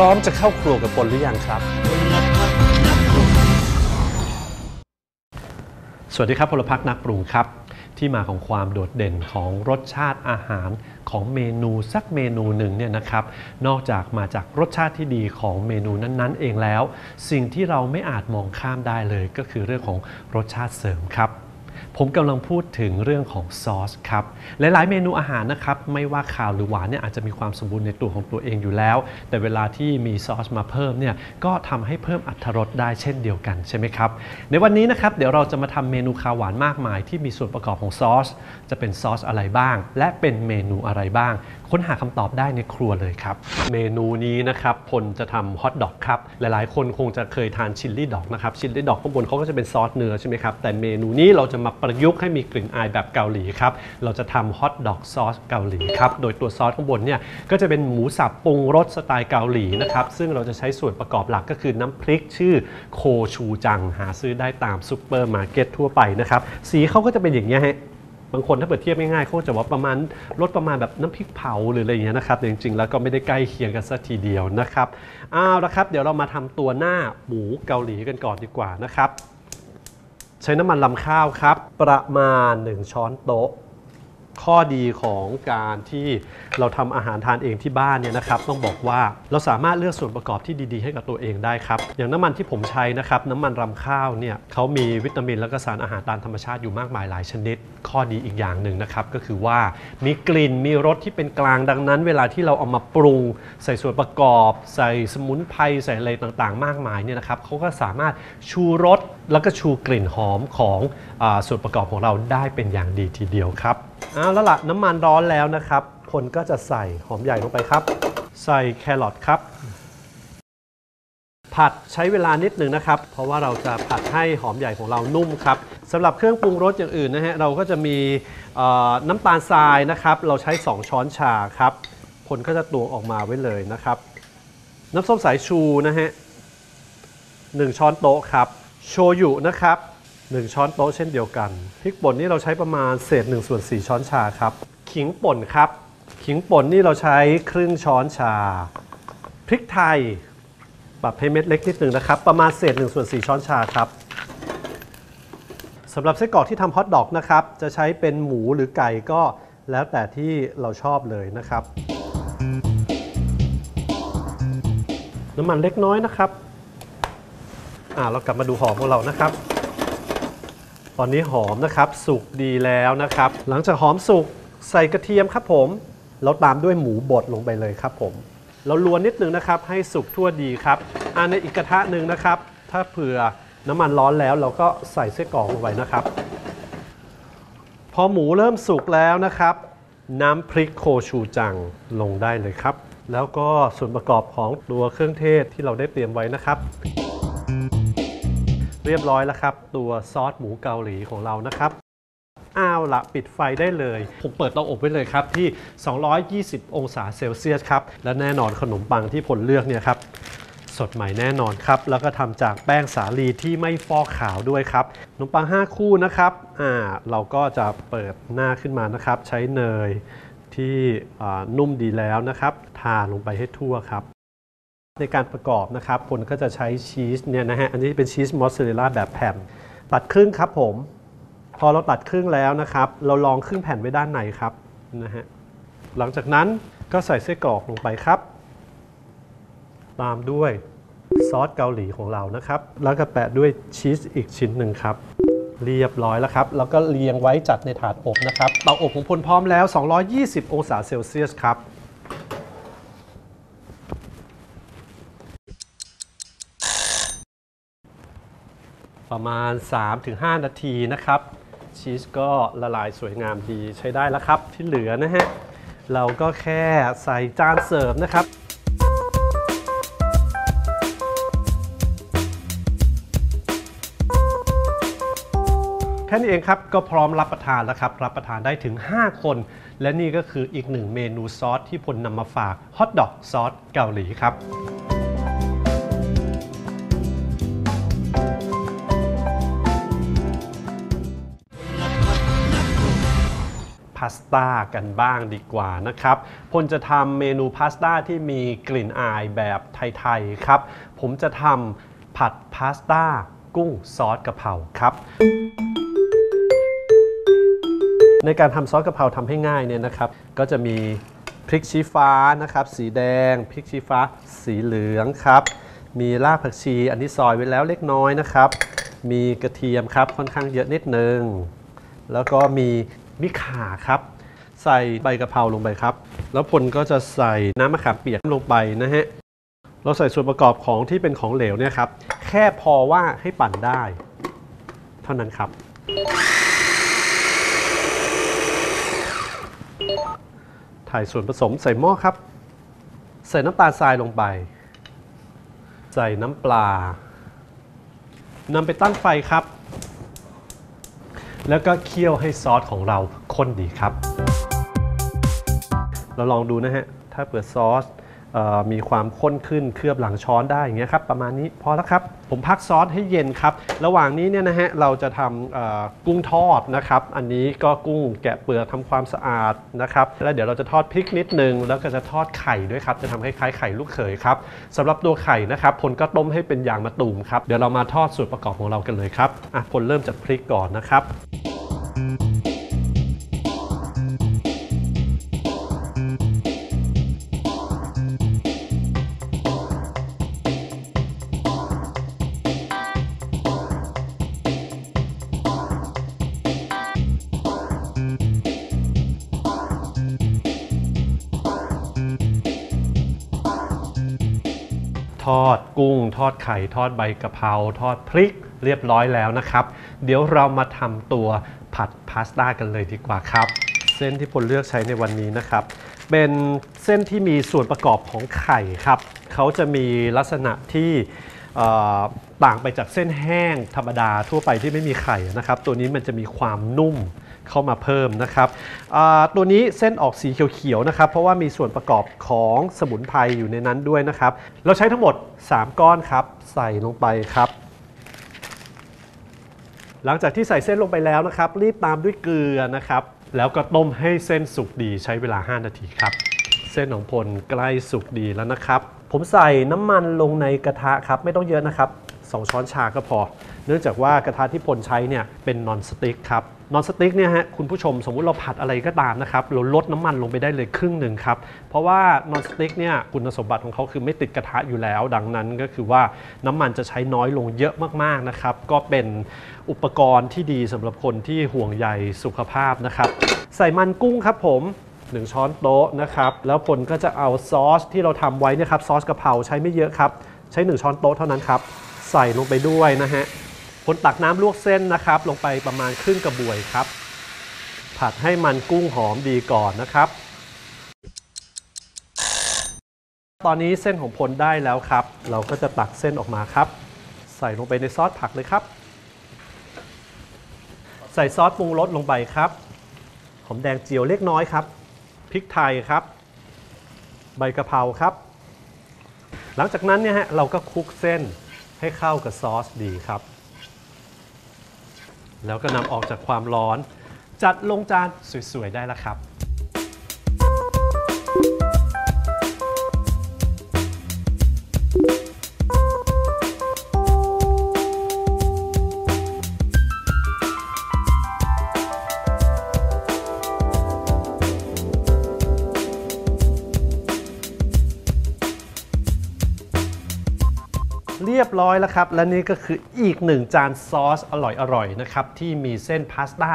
ร้อมจะเข้าครัวกับปนหรือยังครับ สวัสดีครับพลพักนักปรุงครับ ที่มาของความโดดเด่นของรสชาติอาหารของเมนูสักเมนูหนึ่งเนี่ยนะครับ นอกจากมาจากรสชาติที่ดีของเมนูนั้นๆ เองแล้ว สิ่งที่เราไม่อาจมองข้ามได้เลยก็คือเรื่องของรสชาติเสริมครับ ผมกำลังพูดถึงเรื่องของซอสครับ หลายๆ เมนูอาหารนะครับ ไม่ว่าขาวหรือหวานเนี่ยอาจจะมีความสมบูรณ์ในตัวของตัวเองอยู่แล้ว แต่เวลาที่มีซอสมาเพิ่มเนี่ยก็ทำให้เพิ่มอรรถรสได้เช่นเดียวกันใช่ไหมครับ ในวันนี้นะครับเดี๋ยวเราจะมาทำเมนูขาวหวานมากมาย ที่มีส่วนประกอบของซอส จะเป็นซอสอะไรบ้าง และเป็นเมนูอะไรบ้าง ค้นหาคำตอบได้ในครัวเลยครับ เมนูนี้นะครับพลจะทำฮอทดอกครับ หลายๆ คนคงจะเคยทานชิลลี่ดอกนะครับ ชิลลี่ดอกข้างบนเขาก็จะเป็นซอสเนื้อใช่ไหมครับ แต่เมนูนี้เราจะมาประยุกต์ให้มีกลิ่นอายแบบเกาหลีครับ เราจะทำฮอทดอกซอสเกาหลีครับ โดยตัวซอสข้างบนเนี่ยก็จะเป็นหมูสับปรุงรสสไตล์เกาหลีนะครับ ซึ่งเราจะใช้ส่วนประกอบหลักก็คือน้ำพริกชื่อโคชูจัง หาซื้อได้ตามซูเปอร์มาร์เก็ตทั่วไปนะครับ สีเขาก็จะเป็นอย่างนี้ฮะ บางคนถ้าเปิดเทียบง่ายๆเขาจะว่าประมาณลดประมาณแบบน้ำพริกเผาหรืออะไรอย่างเงี้ยนะครับแต่จริงๆแล้วก็ไม่ได้ใกล้เคียงกันสักทีเดียวนะครับเอาละครับ เดี๋ยวเรามาทำตัวหน้าหมูเกาหลีกันก่อนดีกว่านะครับ ใช้น้ำมันลำข้าวครับ ประมาณ 1 ช้อนโต๊ะ ข้อดีของการที่เราทำอาหารทานเองที่บ้านเนี่ยนะครับ ต้องบอกว่าเราสามารถเลือกส่วนประกอบที่ดีๆ ให้กับตัวเองได้ครับ อย่างน้ำมันที่ผมใช้นะครับน้ำมันรำข้าวเนี่ยเขามีวิตามินและก็สารอาหารตามธรรมชาติอยู่มากมายหลายชนิด ข้อดีอีกอย่างหนึ่งนะครับ ก็คือว่ามีกลิ่นมีรสที่เป็นกลางดังนั้น เวลาที่เราเอามาปรุง ใส่ส่วนประกอบ ใส่สมุนไพรใส่อะไรต่างๆ มากมายเนี่ยนะครับเขาก็สามารถชูรสแล้วก็ชูกลิ่นหอมของอาส่วนประกอบของเราได้เป็นอย่างดีทีเดียวครับ อาแล้วล่ะน้ำมันร้อนแล้วนะครับพลก็จะใส่หอมใหญ่ลงไปครับ ใส่แครอทครับ ผัดใช้เวลานิดหนึ่งนะครับ เพราะว่าเราจะผัดให้หอมใหญ่ของเรานุ่มครับสำหรับเครื่องปรุงรสอย่างอื่นนะฮะเราก็จะมีน้ำตาลทรายนะครับ เราใช้ 2 ช้อนชาครับพลก็จะตวงออกมาไว้เลยนะครับ น้ำส้มสายชูนะฮะหนึ่งช้อนโต๊ะครับ โชยุนะครับ 1 ช้อนโต๊ะเช่นเดียวกัน พริกป่นนี่เราใช้ประมาณเศษ1ส่วน4ช้อนชาครับ ขิงป่นครับ ขิงป่นนี่เราใช้ครึ่งช้อนชา พริกไทย ปรับให้เม็ดเล็กนิดหนึ่งนะครับ ประมาณเศษ1ส่วน4ช้อนชาครับสำหรับไส้กรอกที่ทำฮอทดอกนะครับ จะใช้เป็นหมูหรือไก่ก็แล้วแต่ที่เราชอบเลยนะครับ น้ำมันเล็กน้อยนะครับ อ่าเรากลับมาดูหอมของเรานะครับ ตอนนี้หอมนะครับสุกดีแล้วนะครับ หลังจากหอมสุกใส่กระเทียมครับผมแล้วตามด้วยหมูบดลงไปเลยครับผมเราลวนนิดนึงนะครับให้สุกทั่วดีครับอ่าในอีกกระทะหนึ่งนะครับ ถ้าเผื่อน้ำมันร้อนแล้วเราก็ใส่ไส้กรอกลงไปนะครับ พอหมูเริ่มสุกแล้วนะครับ น้ำพริกโคชูจังลงได้เลยครับ แล้วก็ส่วนประกอบของตัวเครื่องเทศที่เราได้เตรียมไว้นะครับ เรียบร้อยแล้วครับ ตัวซอสหมูเกาหลีของเรานะครับเอาวละปิดไฟได้เลย ผมเปิดเตาอบไว้เลยครับ ที่ 220 องศาเซลเซียสครับ และแน่นอนขนมปังที่ผลเลือกเนี่ยครับ สดใหม่แน่นอนครับ แล้วก็ทำจากแป้งสาลีที่ไม่ฟอกขาวด้วยครับขนมปัง 5 คู่นะครับอ่าเราก็จะเปิดหน้าขึ้นมานะครับ ใช้เนยที่นุ่มดีแล้วนะครับ ทาลงไปให้ทั่วครับ ในการประกอบนะครับผลก็จะใช้ชีสเนี่ยนะฮะอันนี้เป็นชีสมอสซาเรลล่าแบบแผ่นตัดครึ่งครับผม พอเราตัดครึ่งแล้วนะครับ เราลองครึ่งแผ่นไว้ด้านในครับนะฮะหลังจากนั้นก็ใส่ไส้กรอกลงไปครับ ตามด้วยซอสเกาหลีของเรานะครับ แล้วก็แปะด้วยชีสอีกชิ้นหนึ่งครับ เรียบร้อยแล้วครับ แล้วก็เรียงไว้จัดในถาดอบนะครับเตาอบของพลพร้อมแล้ว 220 องศาเซลเซียสครับ ประมาณ 3-5 นาทีนะครับ ชีสก็ละลายสวยงามดีใช้ได้แล้วครับ ที่เหลือนะฮะ เราก็แค่ใส่จานเสิร์ฟนะครับแค่นี้เองครับ ก็พร้อมรับประทานแล้วครับ รับประทานได้ถึง 5 คน และนี่ก็คืออีกหนึ่งเมนูซอสที่พลนำมาฝากฮอทดอกซอสเกาหลีครับ พาสต้ากันบ้างดีกว่านะครับพลจะทำเมนูพาสต้าที่มีกลิ่นอายแบบไทยๆครับ ผมจะทำผัดพาสต้ากุ้งซอสกะเพราครับ ในการทำซอสกะเพราทำให้ง่ายเนี่ยนะครับ ก็จะมีพริกชี้ฟ้านะครับ สีแดง พริกชี้ฟ้า สีเหลืองครับ มีรากผักชี อันนี้ซอยไว้แล้วเล็กน้อยนะครับ มีกระเทียมครับค่อนข้างเยอะนิดนึง แล้วก็มี มิข่าครับ ใส่ใบกะเพราลงไปครับ แล้วพลก็จะใส่น้ำมะขามเปียกลงไปนะฮะเราใส่ส่วนประกอบของที่เป็นของเหลวเนี่ยครับ แค่พอว่าให้ปั่นได้ เท่านั้นครับ ถ่ายส่วนผสมใส่หม้อครับ ใส่น้ำตาลทรายลงไป ใส่น้ำปลานำไปตั้งไฟครับ แล้วก็เคี่ยวให้ซอสของเราข้นดีครับ เราลองดูนะฮะ ถ้าเปิดซอส มีความข้นขึ้นเคลือบหลังช้อนได้อย่างเงี้ยครับประมาณนี้พอแล้วครับ ผมพักซอสให้เย็นครับ ระหว่างนี้เนี่ยนะฮะเราจะทำกุ้งทอดนะครับ อันนี้ก็กุ้งแกะเปลือกทำความสะอาดนะครับแล้วเดี๋ยวเราจะทอดพริกนิดนึง แล้วก็จะทอดไข่ด้วยครับ จะทำคล้ายๆไข่ลูกเขยครับสำหรับตัวไข่นะครับพลก็ต้มให้เป็นยางมะตูมครับเดี๋ยวเรามาทอดส่วนประกอบของเรากันเลยครับอะพลเริ่มจากพริกก่อนนะครับท อดกุ้ง ทอดไข่ ทอดใบกะเพราทอดพริกเรียบร้อยแล้วนะครับ เดี๋ยวเรามาทำตัวผัดพาสต้ากันเลยดีกว่าครับ เส้นที่พลเลือกใช้ในวันนี้นะครับ เป็นเส้นที่มีส่วนประกอบของไข่ครับเขาจะมีลักษณะที่ต่างไปจากเส้นแห้งธรรมดาทั่วไปที่ไม่มีไข่นะครับ ตัวนี้มันจะมีความนุ่ม เข้ามาเพิ่มนะครับตัวนี้เส้นออกสีเขียวๆนะครับ เพราะว่ามีส่วนประกอบของสมุนไพรอยู่ในนั้นด้วยนะครับ เราใช้ทั้งหมด 3 ก้อนครับ ใส่ลงไปครับ หลังจากที่ใส่เส้นลงไปแล้วนะครับ รีบตามด้วยเกลือนะครับ แล้วก็ต้มให้เส้นสุกดีใช้เวลา 5 นาทีครับ เส้นของพลใกล้สุกดีแล้วนะครับ ผมใส่น้ำมันลงในกระทะครับ ไม่ต้องเยอะนะครับ 2 ช้อนชาก็พอ นื่องจากว่ากระทะที่พลใช้เนี่ยเป็นนอนสติ๊กครับนอนสติ๊กเนี่ยฮะคุณผู้ชมสมมุติเราผัดอะไรก็ตามนะครับเราลดน้ำมันลงไปได้เลยครึ่งหนึ่งครับ เพราะว่านอนสติ๊กเนี่ยคุณสมบัติของเขาคือไม่ติดกระทะอยู่แล้ว ดังนั้นก็คือว่าน้ำมันจะใช้น้อยลงเยอะมากๆนะครับ ก็เป็นอุปกรณ์ที่ดีสำหรับคนที่ห่วงใยสุขภาพนะครับ ใส่มันกุ้งครับผม1ช้อนโต๊ะนะครับแล้วพลก็จะเอาซอสที่เราทำไว้นะครับซอสกะเพราใช้ไม่เยอะครับ ใช้ 1 ช้อนโต๊ะเท่านั้นครับ ใส่ลงไปด้วยนะฮะ พลตักน้ำลวกเส้นนะครับ ลงไปประมาณครึ่งกระบวยครับ ผัดให้มันกุ้งหอมดีก่อนนะครับ ตอนนี้เส้นของพลได้แล้วครับ เราก็จะตักเส้นออกมาครับ ใส่ลงไปในซอสผักเลยครับ ใส่ซอสปรุงรสลงไปครับหอมแดงเจียวเล็กน้อยครับพริกไทยครับ ใบกะเพราครับ หลังจากนั้นเนี่ยฮะเราก็คลุกเส้นให้เข้ากับซอสดีครับ แล้วก็นำออกจากความร้อน จัดลงจานสวยๆได้แล้วครับ อยแล้วครับ และนี่ก็คืออีกหนึ่งจานซอสอร่อยๆนะครับ ที่มีเส้นพาสต้า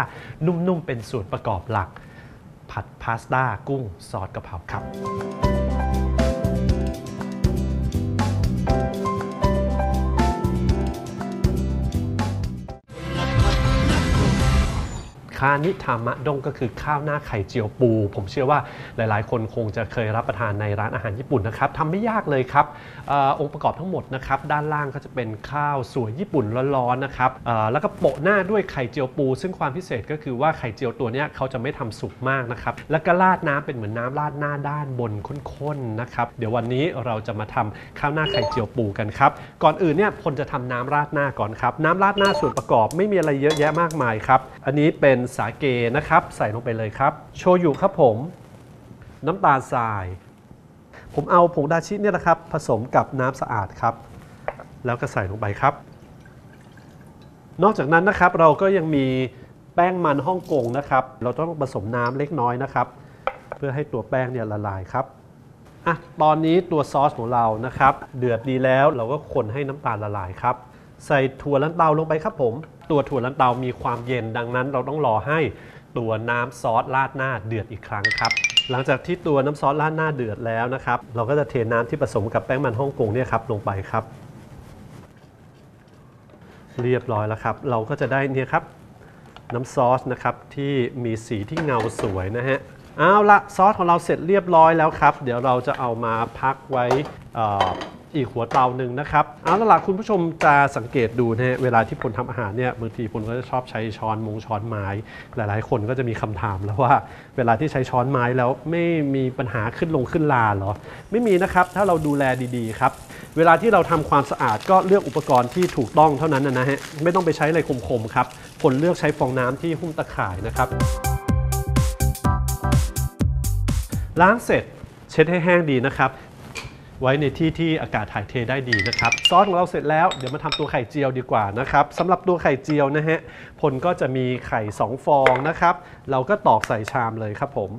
นุ่มๆ เป็นส่วนประกอบหลัก ผัดพาสต้ากุ้งซอสกะเพราครับ คานิทามะดงก็คือข้าวหน้าไข่เจียวปู ผมเชื่อว่าหลายๆ คนคงจะเคยรับประทานในร้านอาหารญี่ปุ่นนะครับทำไม่ยากเลยครับเออองค์ประกอบทั้งหมดนะครับด้านล่างก็จะเป็นข้าวสวยญี่ปุ่นร้อนๆนะครับเอ่อแล้วก็โปะหน้าด้วยไข่เจียวปู ซึ่งความพิเศษก็คือว่าไข่เจียวตัวเนี้ยเขาจะไม่ทำสุกมากนะครับแล้วก็ราดน้ำเป็นเหมือนน้ำราดหน้าด้านบนข้นๆนะครับเดี๋ยววันนี้เราจะมาทำข้าวหน้าไข่เจียวปูกันครับก่อนอื่นเนี่ยพลจะทำน้ำราดหน้าก่อนครับน้ำราดหน้าส่วนประกอบไม่มีอะไรเยอะแยะมากมายครับอันนี้เป็นสาเกนะครับ ใส่ลงไปเลยครับ โชยุครับผม น้ำตาลทราย ผมเอาผงดาชิเนี่ยนะครับ ผสมกับน้ำสะอาดครับ แล้วก็ใส่ลงไปครับ นอกจากนั้นนะครับเราก็ยังมีแป้งมันฮ่องกงนะครับ เราต้องผสมน้ำเล็กน้อยนะครับ เพื่อให้ตัวแป้งเนี่ยละลายครับอะตอนนี้ตัวซอสของเรานะครับ เดือดดีแล้วเราก็คนให้น้ำตาลละลายครับ ใส่ถั่วลันเตาลงไปครับผม ตัวถั่วลันเตามีความเย็นดังนั้นเราต้องรอให้ตัวน้ำซอสราดหน้าเดือดอีกครั้งครับ หลังจากที่ตัวน้ำซอสราดหน้าเดือดแล้วนะครับ เราก็จะเทน้ำที่ผสมกับแป้งมันฮ่องกงเนี่ยครับลงไปครับ เรียบร้อยแล้วครับ เราก็จะได้เนี่ยครับน้ำซอสนะครับที่มีสีที่เงาสวยนะฮะเอาละซอสของเราเสร็จเรียบร้อยแล้วครับ เดี๋ยวเราจะเอามาพักไว้ อีกหัวเตาหนึ่งนะครับเอาละล่ะคุณผู้ชมจะสังเกตดูนะฮะเวลาที่พลทำอาหารเนี่ยบางทีพลก็จะชอบใช้ช้อนมงช้อนไม้ หลายๆ คนก็จะมีคำถามแล้วว่า เวลาที่ใช้ช้อนไม้แล้วไม่มีปัญหาขึ้นลงขึ้นลาเหรอ ไม่มีนะครับถ้าเราดูแลดีๆครับเวลาที่เราทำความสะอาดก็เลือกอุปกรณ์ที่ถูกต้องเท่านั้นนะฮะไม่ต้องไปใช้อะไรคมๆครับผลเลือกใช้ฟองน้ำที่หุ้มตะข่ายนะครับล้างเสร็จเช็ดให้แห้งดีนะครับ ไว้ในที่ที่อากาศถ่ายเทได้ดีนะครับ ซอสของเราเสร็จแล้วเดี๋ยวมาทำตัวไข่เจียวดีกว่านะครับสำหรับตัวไข่เจียวนะฮะผลก็จะมีไข่ 2 ฟองนะครับ เราก็ตอกใส่ชามเลยครับผม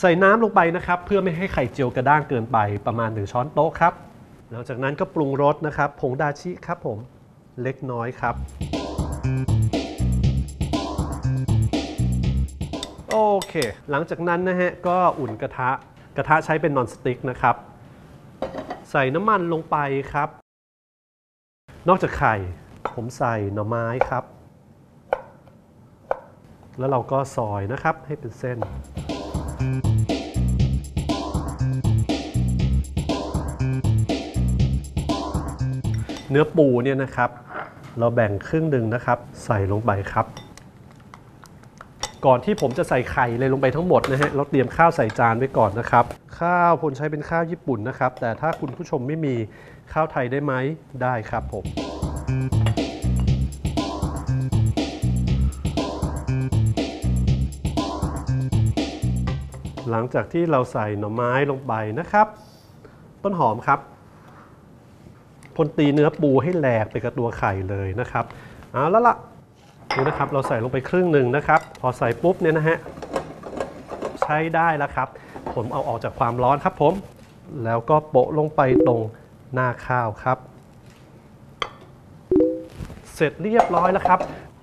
ใส่น้ำลงไปนะครับ เพื่อไม่ให้ไข่เจียวกระด้างเกินไปประมาณ 1 ช้อนโต๊ะครับหลังจากนั้นก็ปรุงรสนะครับ ผงดาชิครับผมเล็กน้อยครับ โอเค หลังจากนั้นนะฮะก็อุ่นกระทะ กระทะใช้เป็นนอนสติ๊กนะครับ ใส่น้ำมันลงไปครับ นอกจากไข่ ผมใส่หน่อไม้ครับ แล้วเราก็ซอยนะครับให้เป็นเส้น เนื้อปูเนี่ยนะครับ เราแบ่งครึ่งหนึ่งนะครับ ใส่ลงไปครับ ก่อนที่ผมจะใส่ไข่เลยลงไปทั้งหมดนะฮะเราเตรียมข้าวใส่จานไว้ก่อนนะครับ ข้าวผมใช้เป็นข้าวญี่ปุ่นนะครับ แต่ถ้าคุณผู้ชมไม่มีข้าวไทยได้ไหมได้ครับผมหลังจากที่เราใส่หน่อไม้ลงไปนะครับ ต้นหอมครับพลตีเนื้อปูให้แหลกไปกับตัวไข่เลยนะครับเอาแล้วล่ะ ดูนะครับเราใส่ลงไปครึ่งหนึ่งนะครับ พอใส่ปุ๊บเนี่ยนะฮะใช้ได้แล้วครับ ผมเอาออกจากความร้อนครับผม แล้วก็โปะลงไปตรงหน้าข้าวครับ เสร็จเรียบร้อยแล้วครับ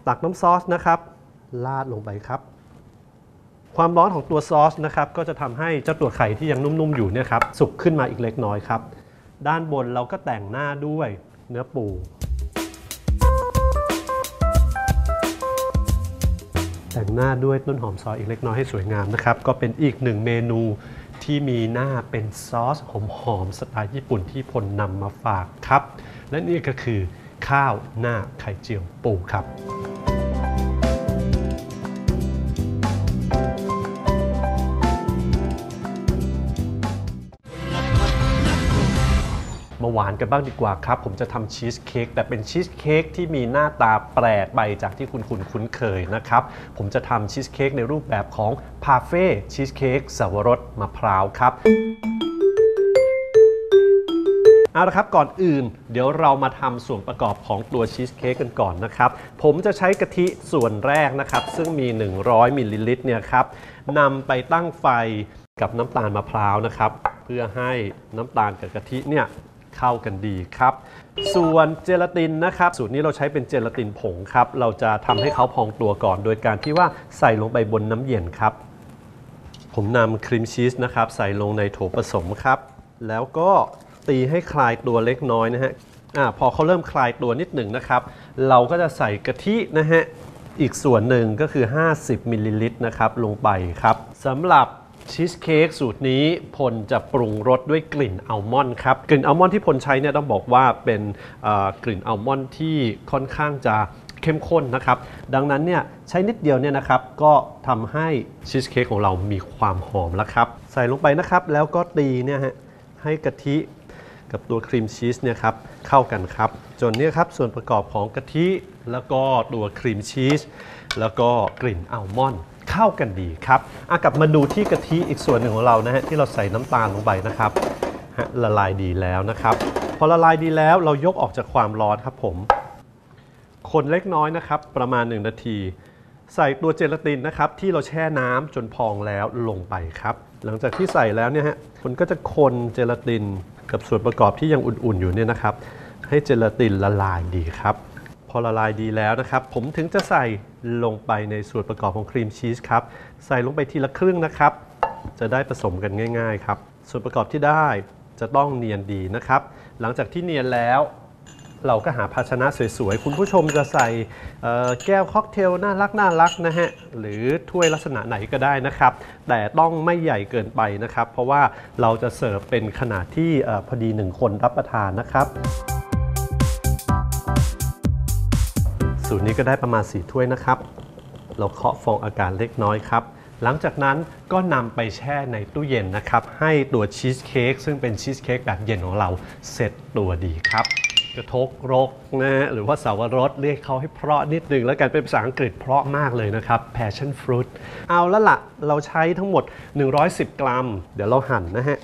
ตักน้ำซอสนะครับราดลงไปครับ ความร้อนของตัวซอสนะครับก็จะทำให้เจ้าตัวไข่ที่ยังนุ่มๆอยู่เนี่ยครับสุกขึ้นมาอีกเล็กน้อยครับ ด้านบนเราก็แต่งหน้าด้วยเนื้อปู แต่งหน้าด้วยต้นหอมซอยอีกเล็กน้อยให้สวยงามนะครับ ก็เป็นอีกหนึ่งเมนูที่มีหน้าเป็นซอสหอมๆสไตล์ญี่ปุ่นที่พลนำมาฝากครับ และนี่ก็คือข้าวหน้าไข่เจียวปูครับ หวานกันบ้างดีกว่าครับ ผมจะทำชีสเค้กแต่เป็นชีสเค้กที่มีหน้าตาแปลกไปจากที่คุณคุณคุ้นเคยนะครับ ผมจะทำชีสเค้กในรูปแบบของพาเฟ่ชีสเค้กสวรสมะพร้าวครับเอาละครับก่อนอื่นเดี๋ยวเรามาทำส่วนประกอบของตัวชีสเค้กกันก่อนนะครับ ผมจะใช้กะทิส่วนแรกนะครับ ซึ่งมี 100มิลลิลิตรเนี่ยครับนำไปตั้งไฟกับน้ำตาลมะพร้าวนะครับ เพื่อให้น้ำตาลกับกะทิเนี่ย เข้ากันดีครับ ส่วนเจลาตินนะครับ สูตรนี้เราใช้เป็นเจลาตินผงครับ เราจะทำให้เขาพองตัวก่อน โดยการที่ว่าใส่ลงไปบนน้ำเย็นครับ ผมนำครีมชีสนะครับ ใส่ลงในโถผสมครับ แล้วก็ตีให้คลายตัวเล็กน้อยนะฮะอาพอเขาเริ่มคลายตัวนิดหนึ่งนะครับ เราก็จะใส่กะทินะฮะอีกส่วนหนึ่งก็คือ 50มิลลิลิตรนะครับลงไปครับสำหรับ ชีสเค้กสูตรนี้พลจะปรุงรสด้วยกลิ่นอัลมอนด์ครับ กลิ่นอัลมอนด์ที่พลใช้เนี่ยต้องบอกว่าเป็นกลิ่นอัลมอนด์ที่ค่อนข้างจะเข้มข้นนะครับ ดังนั้นเนี่ยใช้นิดเดียวเนี่ยนะครับก็ทำให้ชีสเค้กของเรามีความหอมแล้วครับ ใส่ลงไปนะครับแล้วก็ตีเนี่ยฮะให้กะทิกับตัวครีมชีสเนี่ยครับเข้ากันครับจนเนี่ยครับส่วนประกอบของกะทิแล้วก็ตัวครีมชีสแล้วก็กลิ่นอัลมอนด์ เข้ากันดีครับกลับมาดูที่กะทิอีกส่วนหนึ่งของเรานะฮะที่เราใส่น้ำตาลลงไปนะครับละลายดีแล้วนะครับ พอละลายดีแล้วเรายกออกจากความร้อนครับผม คนเล็กน้อยนะครับ ประมาณ 1 นาที ใส่ตัวเจลาตินนะครับ ที่เราแช่น้ำจนพองแล้วลงไปครับ หลังจากที่ใส่แล้วเนี่ยฮะคุณก็จะคนเจลาตินกับส่วนประกอบที่ยังอุ่นๆอยู่เนี่ยนะครับ ให้เจลาตินละลายดีครับ พอละลายดีแล้วนะครับ ผมถึงจะใส่ ลงไปในส่วนประกอบของครีมชีสครับ ใส่ลงไปทีละครึ่งนะครับ จะได้ผสมกันง่าย ๆ ครับ ส่วนประกอบที่ได้จะต้องเนียนดีนะครับ หลังจากที่เนียนแล้วเราก็หาภาชนะสวยๆ คุณผู้ชมจะใส่แก้วค็อกเทลน่ารักน่ารักนะฮะ หรือถ้วยลักษณะไหนก็ได้นะครับ แต่ต้องไม่ใหญ่เกินไปนะครับ เพราะว่าเราจะเสิร์ฟเป็นขนาดที่อพอดีหนึ่งคนรับประทานนะครับ สูตรนี้ก็ได้ประมาณ 4 ถ้วยนะครับ เราเคาะฟองอากาศเล็กน้อยครับ หลังจากนั้นก็นำไปแช่ในตู้เย็นนะครับ ให้ตัวชีสเค้กซึ่งเป็นชีสเค้กแบบเย็นของเราเสร็จตัวดีครับ กระทกรกนะฮะหรือว่าสาวรสเรียกเขาให้เพราะนิดนึงแล้วกันเป็นภาษาอังกฤษเพราะมากเลยนะครับ passion fruit เอาล้วละเราใช้ทั้งหมด 110 กรัม เดี๋ยวเราหั่นนะฮะ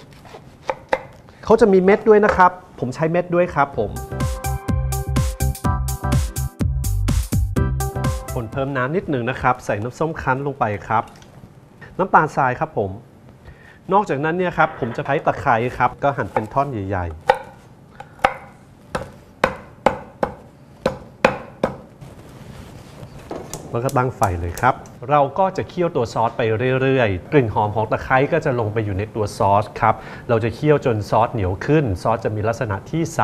เขาจะมีเม็ดด้วยนะครับ ผมใช้เม็ดด้วยครับผม คนเพิ่มน้ำนิดหนึ่งนะครับ ใส่น้ำส้มคั้นลงไปครับ น้ำตาลทรายครับผม นอกจากนั้นเนี่ยครับผมจะใช้ตะไคร้ครับ ก็หั่นเป็นท่อนใหญ่ ๆแล้วก็ตั้งไฟเลยครับ เราก็จะเคี่ยวตัวซอสไปเรื่อยๆ กลิ่นหอมของตะไคร้ก็จะลงไปอยู่ในตัวซอสครับ เราจะเคี่ยวจนซอสเหนียวขึ้น ซอสจะมีลักษณะที่ใส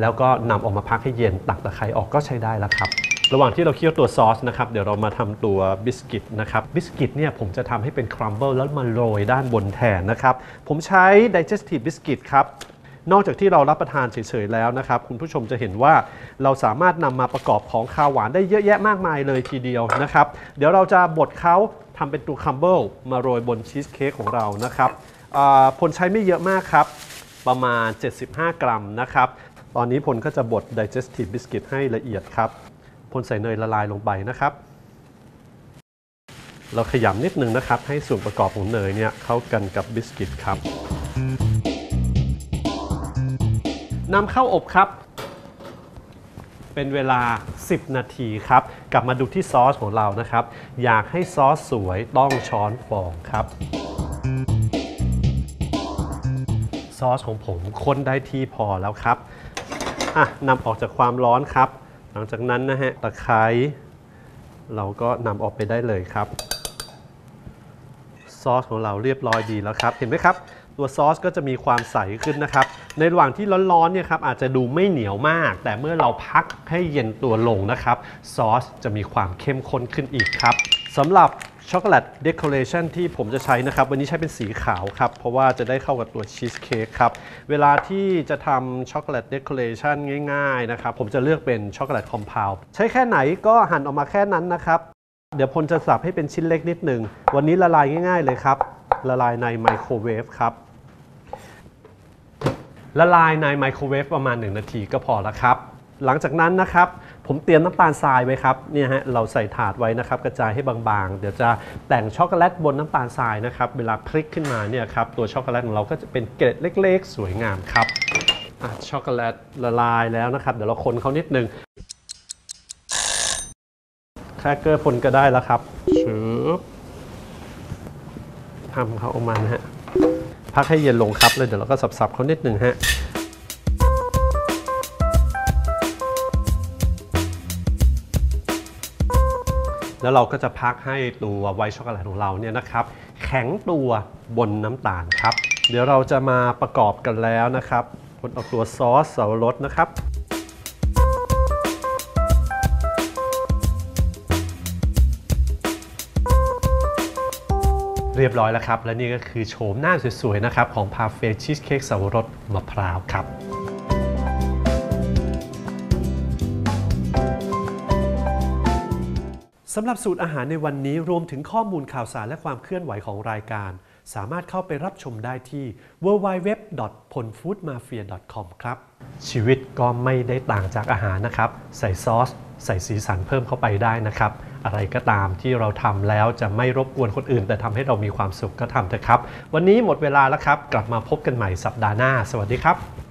แล้วก็นำออกมาพักให้เย็นตักตะไคร้ออกก็ใช้ได้แล้วครับ ระหว่างที่เราเคี่ยวตัวซอสนะครับเดี๋ยวเรามาทำตัวบิสกิตนะครับบิสกิตเนี่ยผมจะทำให้เป็นครัมเบิลแล้วมาโรยด้านบนแทนนะครับ ผมใช้ digestive biscuit ครับนอกจากที่เรารับประทานเฉยๆแล้วนะครับ คุณผู้ชมจะเห็นว่าเราสามารถนำมาประกอบของคาวหวานได้เยอะแยะมากมายเลยทีเดียวนะครับ เดี๋ยวเราจะบดเขาทำเป็นตัวคัมเบิลมาโรยบนชีสเค้กของเรานะครับผลใช้ไม่เยอะมากครับ ประมาณ 75 กรัมนะครับ ตอนนี้พลก็จะบด digestive biscuit ให้ละเอียดครับ พลใส่เนยละลายลงไปนะครับ เราขยำนิดนึงนะครับ ให้ส่วนประกอบของเนยเนี่ยเข้ากันกับบิสกิตครับนำเข้าอบครับ เป็นเวลา 10 นาทีครับ กลับมาดูที่ซอสของเรานะครับ อยากให้ซอสสวยต้องช้อนฟองครับ ซอสของผมคนได้ที่พอแล้วครับอะนำออกจากความร้อนครับ ลังจากนั้นนะฮะตะไคร้เราก็นำออกไปได้เลยครับ ซอสของเราเรียบร้อยดีแล้วครับ เห็นไหมครับ ตัวซอสก็จะมีความใสขึ้นนะครับ ในระหว่างที่ร้อนๆเนี่ยครับอาจจะดูไม่เหนียวมาก แต่เมื่อเราพักให้เย็นตัวลงนะครับ ซอสจะมีความเข้มข้นขึ้นอีกครับสำหรับ ช็อกโกแลตเดคอเรชันที่ผมจะใช้นะครับ วันนี้ใช้เป็นสีขาวครับ เพราะว่าจะได้เข้ากับตัวชีสเค้กครับ เวลาที่จะทำช็อกโกแลตเดคอเรชันง่ายๆนะครับ ผมจะเลือกเป็นช็อกโกแลตคอมเพลใช้แค่ไหนก็หั่นออกมาแค่นั้นนะครับ เดี๋ยวพลจะสับให้เป็นชิ้นเล็กนิดหนึ่ง วันนี้ละลายง่าย ๆ เลยครับ ละลายในไมโครเวฟครับละลายในไมโครเวฟประมาณ 1 นาทีก็พอแล้วครับ หลังจากนั้นนะครับ ผมเตรียมน้ำตาลทรายไว้ครับเนี่ยฮะเราใส่ถาดไว้นะครับกระจายให้บางๆ เดี๋ยวจะแต่งช็อกโกแลตบนน้ำตาลทรายนะครับเวลาพลิกขึ้นมาเนี่ยครับตัวช็อกโกแลตของเราก็จะเป็นเกล็ดเล็ก ๆ สวยงามครับช็อกโกแลตละลายแล้วนะครับ เดี๋ยวเราคนเขานิดนึงแครกเกอร์พลก็ได้แล้วครับชืบทำเขาออกมานะฮะพักให้เย็นลงครับแล้วเดี๋ยวเราก็สับๆเขานิดหนึ่งฮะ แล้วเราก็จะพักให้ตัวไวท์ช็อกโกแลตของเราเนี่ยนะครับ แข็งตัวบนน้ำตาลครับ เดี๋ยวเราจะมาประกอบกันแล้วนะครับคนเอาตัวซอสสับปะรดนะครับเรียบร้อยแล้วครับ และนี่ก็คือโฉมหน้าสวยๆนะครับ ของพาเฟ่ชีสเค้กสับปะรดมะพร้าวครับ สำหรับสูตรอาหารในวันนี้รวมถึงข้อมูลข่าวสารและความเคลื่อนไหวของรายการ สามารถเข้าไปรับชมได้ที่ www.ponfoodmafia.com ครับ ชีวิตก็ไม่ได้ต่างจากอาหารนะครับ ใส่ซอส ใส่สีสันเพิ่มเข้าไปได้นะครับ อะไรก็ตามที่เราทำแล้วจะไม่รบกวนคนอื่น แต่ทำให้เรามีความสุขก็ทำเถอะครับ วันนี้หมดเวลาแล้วครับ กลับมาพบกันใหม่สัปดาห์หน้า สวัสดีครับ